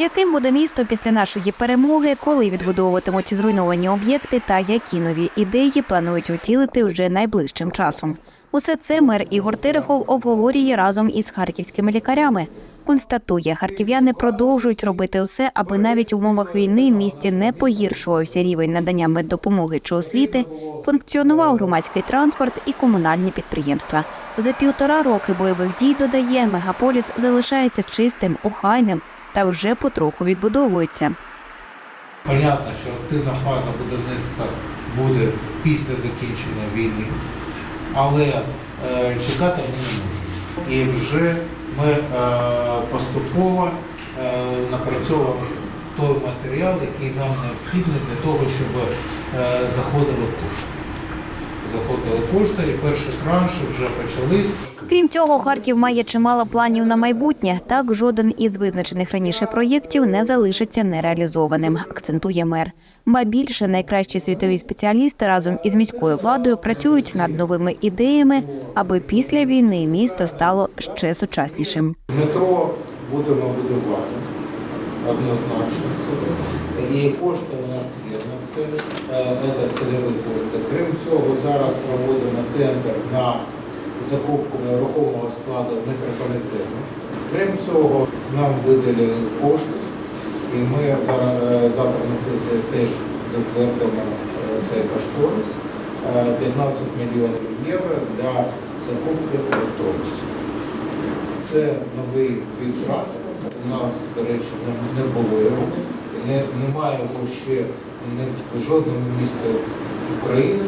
Яким буде місто після нашої перемоги, коли відбудовуватимуть зруйновані об'єкти та які нові ідеї планують утілити вже найближчим часом? Усе це мер Ігор Терехов обговорює разом із харківськими лікарями. Констатує, харків'яни продовжують робити все, аби навіть у умовах війни в місті не погіршувався рівень надання меддопомоги чи освіти, функціонував громадський транспорт і комунальні підприємства. За півтора роки бойових дій додає, мегаполіс залишається чистим, охайним та вже потроху відбудовується. Понятно, що активна фаза будівництва буде після закінчення війни, але е, чекати ми не можемо. І вже ми е, поступово е, напрацьовуємо той матеріал, який нам необхідний для того, щоб е, заходили кошти. Заходили кошти і перші транші вже почались. Крім цього, Харків має чимало планів на майбутнє. Так, жоден із визначених раніше проєктів не залишиться нереалізованим, акцентує мер. Ба більше найкращі світові спеціалісти разом із міською владою працюють над новими ідеями, аби після війни місто стало ще сучаснішим. Метро будемо будувати однозначно. І кошти у нас є на це. Е, Це цільові кошти. Крім цього, зараз проводимо тендер на закупку рухомого складу метрополітену. Крім цього, нам виділили кошти, і ми зараз е, завтра на сесії теж затвердимо е, цей кошторис. Е, 15 мільйонів євро для закупки автобусів. Це новий від транспорту. У нас, до речі, не, було його. Не, немає його ще не в жодному місті України.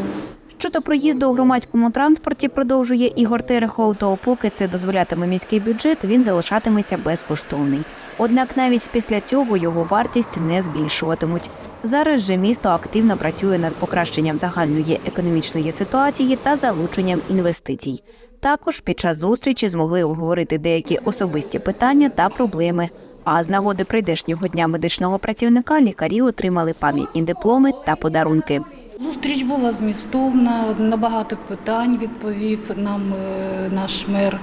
Щодо проїзду у громадському транспорті, продовжує Ігор Терехов, то поки це дозволятиме міський бюджет, він залишатиметься безкоштовний. Однак навіть після цього його вартість не збільшуватимуть. Зараз же місто активно працює над покращенням загальної економічної ситуації та залученням інвестицій. Також під час зустрічі змогли обговорити деякі особисті питання та проблеми. А з нагоди прийдешнього дня медичного працівника лікарі отримали пам'ятні дипломи та подарунки. Зустріч була змістовна, на багато питань відповів нам е, наш мер.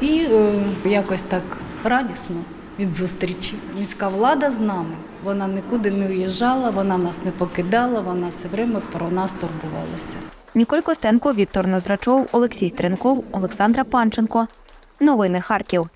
І е, якось так радісно від зустрічі. Міська влада з нами. Вона нікуди не уїжджала, вона нас не покидала, вона все время про нас турбувалася. Ніколь Костенко, Віктор Ноздрачов, Олексій Стренков, Олександра Панченко. Новини Харків.